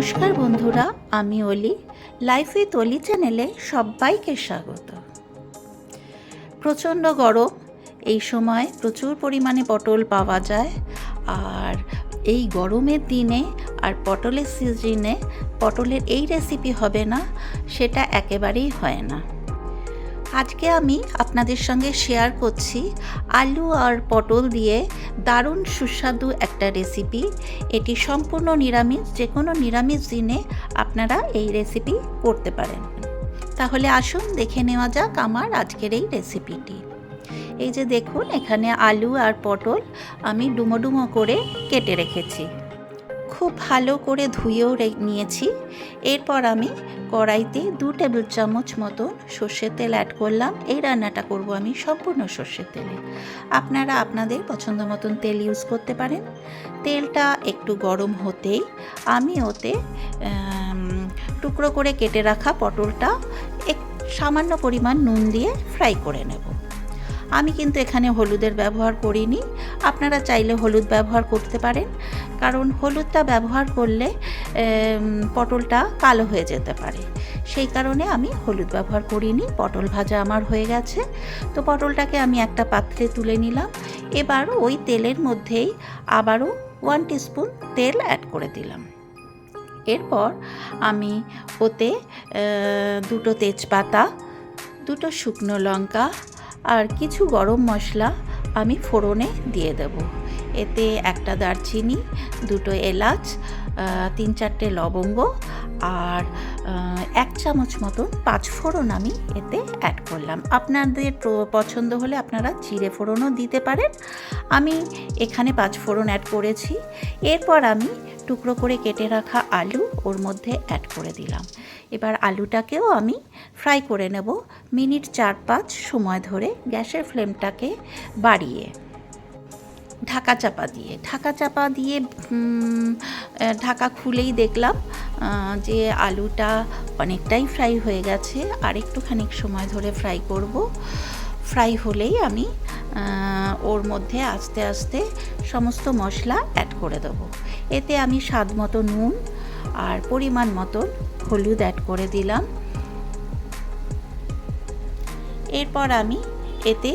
নমস্কার বন্ধুরা, আমি অলি। লাইফ উইথ অলি চ্যানেলে সবাইকে স্বাগত। প্রচণ্ড গরম, এই সময় প্রচুর পরিমাণে পটল পাওয়া যায়। আর এই গরমের দিনে আর পটলের সিজনে পটলের এই রেসিপি হবে না, সেটা একেবারেই হয় না। আজকে আমি আপনাদের সঙ্গে শেয়ার করছি আলু আর পটল দিয়ে দারুণ সুস্বাদু একটা রেসিপি এটি সম্পূর্ণ নিরামিষ যে কোনো নিরামিষ দিনে আপনারা এই রেসিপি করতে পারেন। তাহলে আসুন দেখে নেওয়া যাক আমার আজকের এই রেসিপিটি এই যে দেখুন, এখানে আলু আর পটল আমি ডুমো ডুমো করে কেটে রেখেছি। খুব ভালো করে ধুয়েও নিয়েছি। এরপর আমি কড়াইতে দু টেবিল চামচ মতন সর্ষের তেল অ্যাড করলাম। এই রান্নাটা করব আমি সম্পূর্ণ সর্ষের তেলে। আপনারা আপনাদের পছন্দ মতন তেল ইউজ করতে পারেন। তেলটা একটু গরম হতেই আমি ওতে টুকরো করে কেটে রাখা পটলটা এক সামান্য পরিমাণ নুন দিয়ে ফ্রাই করে নেব। আমি কিন্তু এখানে হলুদের ব্যবহার করিনি। আপনারা চাইলে হলুদ ব্যবহার করতে পারেন। কারণ হলুদটা ব্যবহার করলে পটলটা কালো হয়ে যেতে পারে। সেই কারণে আমি হলুদ ব্যবহার করিনি, পটল ভাজা আমার হয়ে গেছে। তো পটলটাকে আমি একটা পাত্রে তুলে নিলাম। এবার ওই তেলের মধ্যেই আবারও ওয়ান টিস্পুন তেল অ্যাড করে দিলাম। এরপর আমি ওতে দুটো তেজপাতা, দুটো শুকনো লঙ্কা আর কিছু গরম মশলা আমি ফোড়নে দিয়ে দেব। এতে একটা দারচিনি, দুটো এলাচ তিন চারটে লবঙ্গ আর এক চামচ মতন পাঁচ ফোড়ন আমি এতে অ্যাড করলাম। আপনাদের পছন্দ হলে আপনারা জিরে ফোড়নও দিতে পারেন। আমি এখানে পাঁচ ফোড়ন অ্যাড করেছি। এরপর আমি টুকরো করে কেটে রাখা আলু ওর মধ্যে অ্যাড করে দিলাম। এবার আলুটাকেও আমি ফ্রাই করে নেব। মিনিট চার পাঁচ সময় ধরে গ্যাসের ফ্লেমটাকে বাড়িয়ে। ঢাকা চাপা দিয়ে। ঢাকা চাপা দিয়ে ঢাকা খুলেই দেখলাম যে আলুটা অনেকটাই ফ্রাই হয়ে গেছে। আর একটুখানি সময় ধরে ফ্রাই করব। ফ্রাই হলেই আমি ওর মধ্যে আস্তে আস্তে সমস্ত মশলা অ্যাড করে দেবো। এতে আমি স্বাদ মতো নুন আর পরিমাণ মতো হলুদ অ্যাড করে দিলাম। এরপর আমি এতে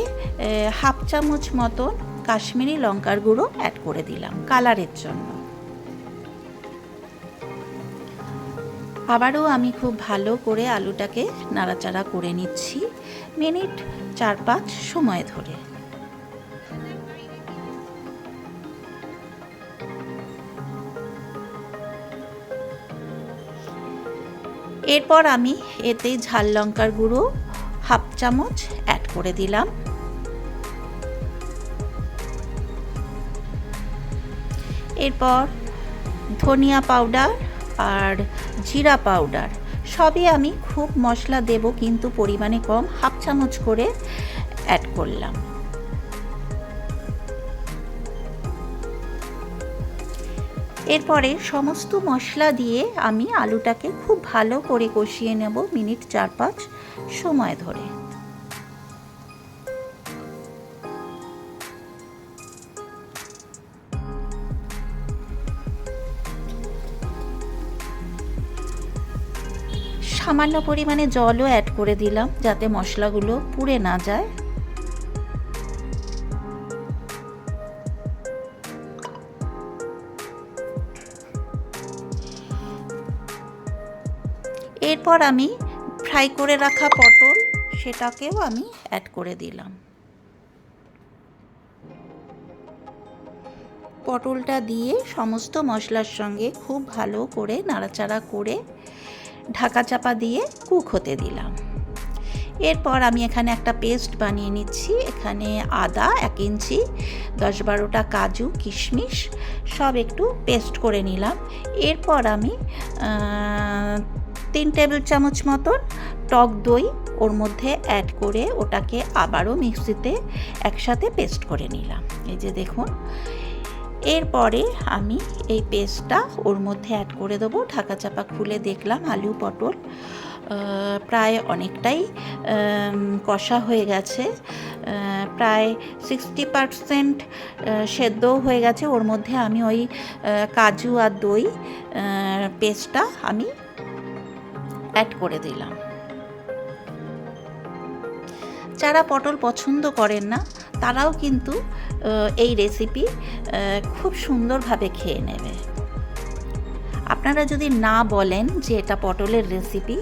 হাফ চামচ মতন কাশ্মীরি লঙ্কার গুঁড়ো অ্যাড করে দিলাম কালারের জন্য। আবারও আমি খুব ভালো করে আলুটাকে নাড়াচাড়া করে নিচ্ছি, মিনিট চার পাঁচ সময় ধরে। এরপর আমি এতে ঝাল লঙ্কার গুঁড়ো হাফ চামচ অ্যাড করে দিলাম। এরপর ধনিয়া পাউডার আর জিরা পাউডার। সবই আমি খুব মশলা দেব, কিন্তু পরিমাণে কম, হাফ চামচ করে অ্যাড করলাম। এরপরে সমস্ত মশলা দিয়ে আমি আলুটাকে খুব ভালো করে কষিয়ে নেব মিনিট চার পাঁচ সময় ধরে। সামান্য পরিমাণে জলও অ্যাড করে দিলাম যাতে মশলাগুলো পুড়ে না যায়। এরপর আমি ফ্রাই করে রাখা পটল, সেটাকেও আমি অ্যাড করে দিলাম। পটলটা দিয়ে সমস্ত মশলার সঙ্গে খুব ভালো করে নাড়াচাড়া করে ঢাকা চাপা দিয়ে কুক হতে দিলাম। এরপর আমি এখানে একটা পেস্ট বানিয়ে নিচ্ছি। এখানে আদা এক ইঞ্চি, দশ বারোটা কাজু, কিশমিশ, সব একটু পেস্ট করে নিলাম। এরপর আমি তিন টেবিল চামচ মতন টক দই ওর মধ্যে অ্যাড করে ওটাকে আবারও মিক্সিতে একসাথে পেস্ট করে নিলাম। এই যে দেখুন এরপরে আমি এই পেস্টটা ওর মধ্যে অ্যাড করে দেবো। ঢাকা চাপা খুলে দেখলাম আলু পটল প্রায় অনেকটাই কষা হয়ে গেছে। প্রায় সিক্সটি পারসেন্ট সেদ্ধও হয়ে গেছে। ওর মধ্যে আমি ওই কাজু আর দই পেস্টটা আমি অ্যাড করে দিলাম। যারা পটল পছন্দ করেন না তারাও কিন্তু এই রেসিপি খুব সুন্দরভাবে খেয়ে নেবে। আপনারা যদি না বলেন যে এটা পটলের রেসিপি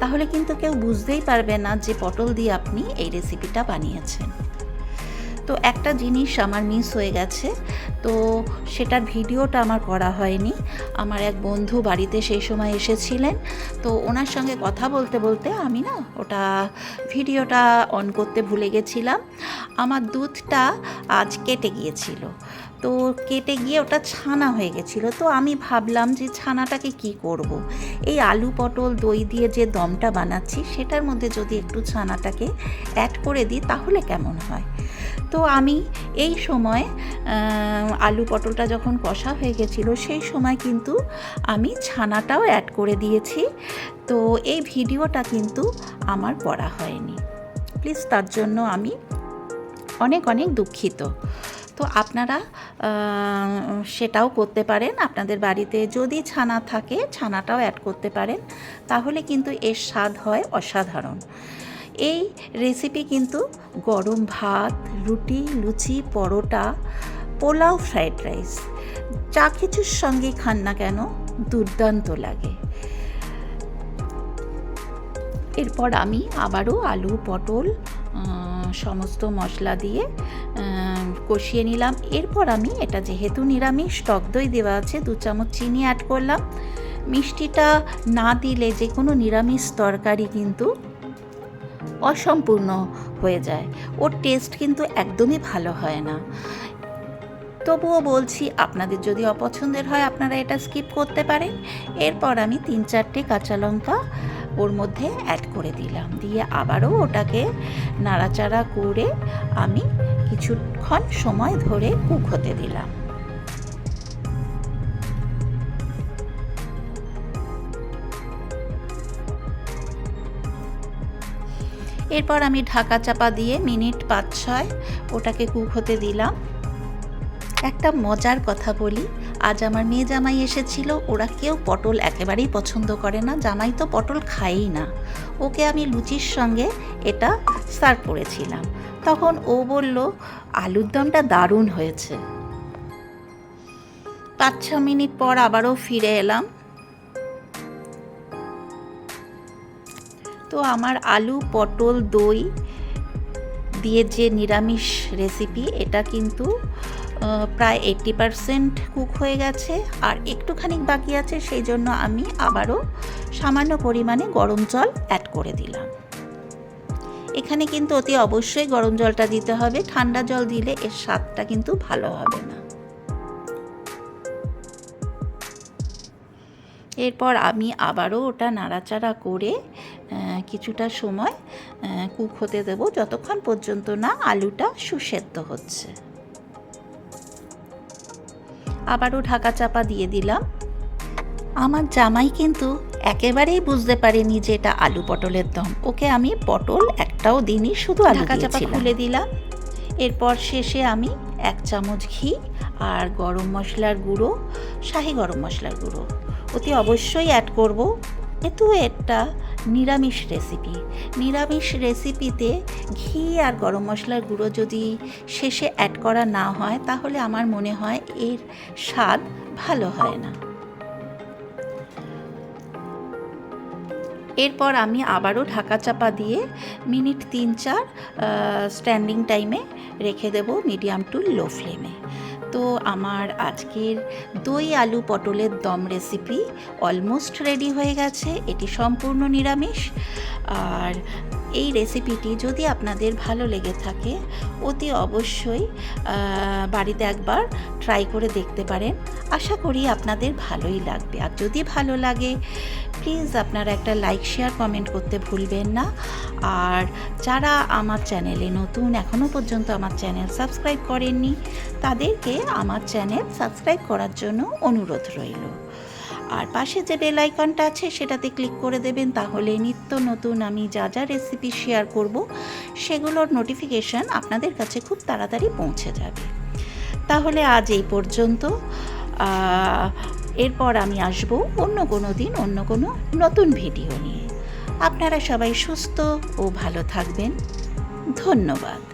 তাহলে কিন্তু কেউ বুঝতেই পারবে না যে পটল দিয়ে আপনি এই রেসিপিটা বানিয়েছেন। তো একটা জিনিস আমার মিস হয়ে গেছে। তো সেটার ভিডিওটা আমার করা হয়নি। আমার এক বন্ধু বাড়িতে সেই সময় এসেছিলেন। তো ওনার সঙ্গে কথা বলতে বলতে আমি না ওটা ভিডিওটা অন করতে ভুলে গেছিলাম। আমার দুধটা আজ কেটে গিয়েছিল। তো কেটে গিয়ে ওটা ছানা হয়ে গেছিল। তো আমি ভাবলাম যে ছানাটাকে কি করব। এই আলু পটল দই দিয়ে যে দমটা বানাচ্ছি, সেটার মধ্যে যদি একটু ছানাটাকে অ্যাড করে দিই, তাহলে কেমন হয়? তো আমি এই সময় আলু পটলটা যখন কষা হয়ে গেছিল, সেই সময় কিন্তু আমি ছানাটাও অ্যাড করে দিয়েছি। তো এই ভিডিওটা কিন্তু আমার করা হয়নি। প্লিজ তার জন্য আমি অনেক অনেক দুঃখিত। তো আপনারা সেটাও করতে পারেন আপনাদের বাড়িতে। যদি ছানা থাকে, ছানাটাও অ্যাড করতে পারেন। তাহলে কিন্তু এর স্বাদ হয় অসাধারণ। এই রেসিপি কিন্তু গরম ভাত, রুটি, লুচি, পরোটা, পোলাও ফ্রাইড রাইস যা কিছুর সঙ্গে খান না কেন দুর্দান্ত লাগে। এরপর আমি আবারও আলু, পটল সমস্ত মশলা দিয়ে কষিয়ে নিলাম। এরপর আমি এটা যেহেতু নিরামিষ, টক দই দেওয়া আছে, দু চামচ চিনি অ্যাড করলাম। মিষ্টিটা না দিলে যে কোনো নিরামিষ তরকারি কিন্তু অসম্পূর্ণ হয়ে যায়। ওর টেস্ট কিন্তু একদমই ভালো হয় না। তবুও বলছি, আপনাদের যদি অপছন্দের হয়, আপনারা এটা স্কিপ করতে পারেন। এরপর আমি তিন চারটে কাঁচা লঙ্কা ওর মধ্যে অ্যাড করে দিলাম। দিয়ে আবারও ওটাকে নাড়াচাড়া করে আমি কিছুক্ষণ সময় ধরে কুক হতে দিলাম। এরপর আমি ঢাকা চাপা দিয়ে মিনিট পাঁচ ছয় ওটাকে কুক হতে দিলাম। একটা মজার কথা বলি, আজ আমার মেয়ে জামাই এসেছিল, ওরা কেউ পটল একেবারেই পছন্দ করে না, জামাই তো পটল খায়ই না। ওকে আমি লুচির সঙ্গে এটা সার্ভ করেছিলাম। তখন ও বলল, আলুর দমটা দারুণ হয়েছে। পাঁচ ছ মিনিট পর আবারও ফিরে এলাম। তো আমার আলু, পটল, দই দিয়ে যে নিরামিষ রেসিপি এটা কিন্তু প্রায় এইট্টি পারসেন্ট কুক হয়ে গেছে। আর একটুখানি বাকি আছে, সেই জন্য আমি আবারও সামান্য পরিমাণে গরম জল অ্যাড করে দিলাম। এখানে কিন্তু অতি অবশ্যই গরম জলটা দিতে হবে। ঠান্ডা জল দিলে এর স্বাদটা কিন্তু ভালো হবে না। এরপর আমি আবারও ওটা নাড়াচাড়া করে কিছুটা সময় কুক হতে দেবো। যতক্ষণ পর্যন্ত না আলুটা সুসেদ্ধ হচ্ছে। আবারও ঢাকা চাপা দিয়ে দিলাম। আমার জামাই কিন্তু একেবারেই বুঝতে পারেনি যে এটা আলু পটলের দম। ওকে আমি পটল একটাও দিনই শুধু আলু ঢাকা চাপা খুলে দিলাম। এরপর শেষে আমি এক চামচ ঘি আর গরম মশলার গুঁড়ো শাহি গরম মশলার গুঁড়ো। অতি অবশ্যই অ্যাড করব। যেহেতু এটা নিরামিষ রেসিপি নিরামিষ রেসিপিতে ঘি আর গরম মশলার গুঁড়ো যদি শেষে অ্যাড করা না হয়, তাহলে আমার মনে হয় এর স্বাদ ভালো হয় না। এরপর আমি আবারও ঢাকা চাপা দিয়ে মিনিট তিন চার স্ট্যান্ডিং টাইমে রেখে দেব মিডিয়াম টু লো ফ্লেমে তো আমার আজকের দই আলু পটলের দম রেসিপি অলমোস্ট রেডি হয়ে গেছে। এটি সম্পূর্ণ নিরামিষ। আর এই রেসিপিটি যদি আপনাদের ভালো লেগে থাকে, অতি অবশ্যই বাড়িতে একবার ট্রাই করে দেখতে পারেন। আশা করি আপনাদের ভালোই লাগবে। আর যদি ভালো লাগে প্লিজ আপনারা একটা লাইক শেয়ার কমেন্ট করতে ভুলবেন না। আর যারা আমার চ্যানেলে নতুন এখনও পর্যন্ত আমার চ্যানেল সাবস্ক্রাইব করেননি, তাদেরকে আমার চ্যানেল সাবস্ক্রাইব করার জন্য অনুরোধ রইল। আর পাশে যে বেল আইকনটা আছে, সেটাতে ক্লিক করে দেবেন, তাহলে নিত্য নতুন আমি যা যা রেসিপি শেয়ার করব, সেগুলোর নোটিফিকেশান আপনাদের কাছে খুব তাড়াতাড়ি পৌঁছে যাবে। তাহলে আজ এই পর্যন্ত। এরপর আমি আসব অন্য কোনো দিন, অন্য কোনো নতুন ভিডিও নিয়ে। আপনারা সবাই সুস্থ ও ভালো থাকবেন। ধন্যবাদ।